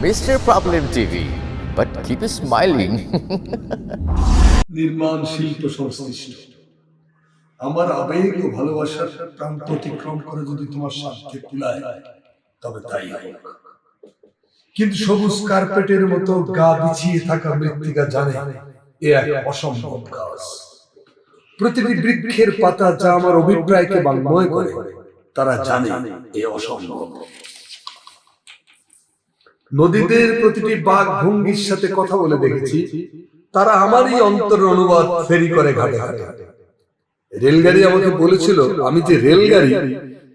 Mr. Problem TV. But keep smiling. নির্মাণ শিল্প সংশ্লিষ্ট আমার আবেগ ও ভালোবাসার প্রান্ত অতিক্রম করে যদি তোমার স্বার্থে কুলায়, তবে তাই হোক কিন্তু সবুজ কার্পেটের মতো গা বিছিয়ে থাকা মৃত্তিকা জানে, এ এক অসম্ভব কাজ প্রতিটি বৃক্ষের পাতা যা আমার অভিপ্রায়কে বাংময় করে, তারা জানে এ অসম্ভব নদীদের প্রতিটি বাঘ ভঙ্গির সাথে কথা বলে দেখেছি। তারা আমারই অন্তর অনুবাদ ফেরি করে ঘাটে। ঘাটে। রেলগাড়ি আমাকে বলেছিল আমি যে রেলগাড়ি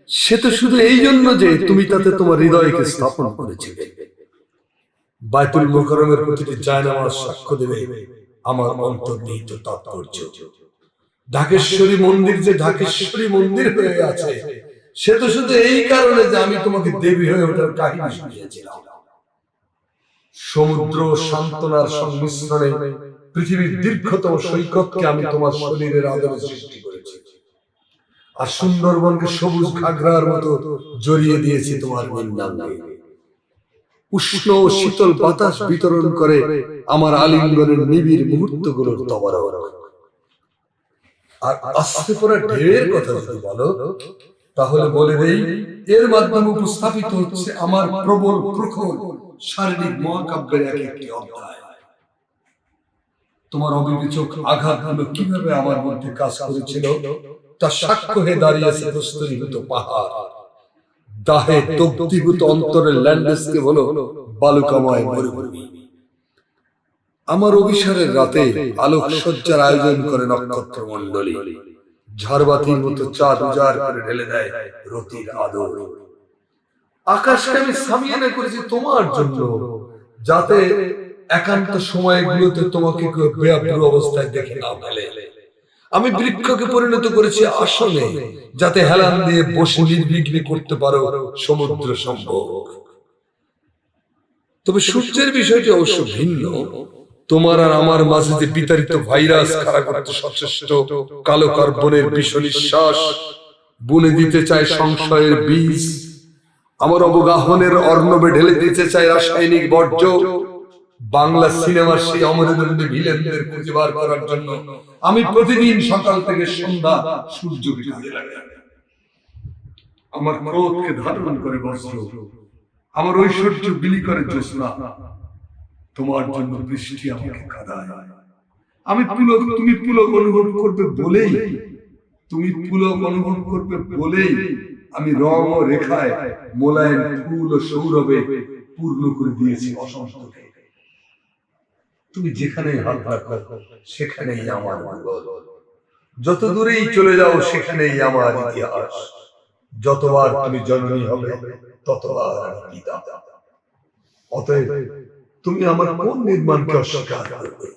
সে তো শুধু এই জন্য যে তুমি তাতে তোমার হৃদয়কে স্থাপন করেছিলে। মোকরমের প্রতিটি জায়নামাজ সাক্ষ্য দেবে। আমার অন্তর্নিহিত তাৎপর্য। ঢাকেশ্বরী মন্দির যে ঢাকেশ্বরী মন্দির হয়ে আছে সে তো শুধু এই কারণে যে আমি তোমাকে দেবী হয়ে ওঠার কাহিনী শুনিয়েছিলাম। সমুদ্র সান্ত্বনার সংমিশ্রণে পৃথিবীর দীর্ঘতম সৈকতকে আমি তোমার শরীরের আদরে সৃষ্টি করেছি। আর সুন্দরবনকে সবুজ ঘাগরার মতো জড়িয়ে দিয়েছি তোমার উষ্ণ ও শীতল বাতাস বিতরণ করে আমার আলিঙ্গনের নিবিড় মুহূর্তগুলোর তবরক। আর আসতে পড়া ঢেউয়ের কথা যদি বলো, তাহলে বলে দেই, এর মাধ্যমে উপস্থাপিত হচ্ছে আমার প্রবল প্রখর শারীরিক মহাকাব্যের এক একটি অধ্যায়। তোমার অবিবেচক আঘাতগুলো কীভাবে আমার মধ্যে কাজ করেছিল? তার সাক্ষ্য হয়ে দাঁড়িয়েছে প্রস্তরীভূত পাহাড়। দাহে অন্তরের ল্যান্ডস্কেপ হলো বালুকাময় মরুভূমি। আমার অভিসারের রাতে আলোকসজ্জার আয়োজন করে নক্ষত্র মন্ডলী ঝাড়বাতির মতো চাঁদ উজাড় করে ঢেলে দেয় রতির আদর। আকাশকে আমি সামিয়ানা করেছি তোমার জন্য, যাতে একান্ত সময়গুলোতে তোমাকে কেউ বেআব্রু অবস্থায় দেখে না ফেলে। আমি বৃক্ষকে পরিণত করেছি আসনে, যাতে হেলান দিয়ে বসে নির্বিঘ্নে করতে পারো সমুদ্র সম্ভব তবে সূর্যের বিষয়টি অবশ্য ভিন্ন। তোমার আর আমার মাঝে যে বিতাড়িত ভাইরাস খাড়া করতে সচেষ্ট কালো কার্বনের বিষ নিঃশ্বাস বুনে দিতে চায় সংশয়ের বীজ আমার অবগাহনের অর্ণবে ঢেলে দিতে চায় রাসায়নিক বর্জ্য। বাংলা সিনেমার সেই অমরদণ্ডে ভিলেনদের খুঁজে বার করার জন্য আমি প্রতিদিন সকাল থেকে সন্ধ্যা লাগাই আমার ক্রোধকে ধারণ করে বস্ত্র আমার ঐশ্বর্য বিলি করে জ্যোৎস্না। তোমার জন্য বৃষ্টি আমাকে কাঁদায়। আমি পুলক, তুমি পুলক অনুভব করবে বলেই, তুমি পুলক অনুভব করবে বলেই আমি রং ও রেখায় মোলায়েম, ফুল ও সৌরভে পূর্ণ করে দিয়েছি অসন্তকে তুমি যেখানে হাত রাখো, সেখানেই আমার মঙ্গল যত দূরেই চলে যাও, সেখানেই আমার ইতিহাস। যতবার তুমি জননী হবে, ততবার আমি পিতা। অতএব তুমি আমার কোন নির্মাণকে অস্বীকার করবে?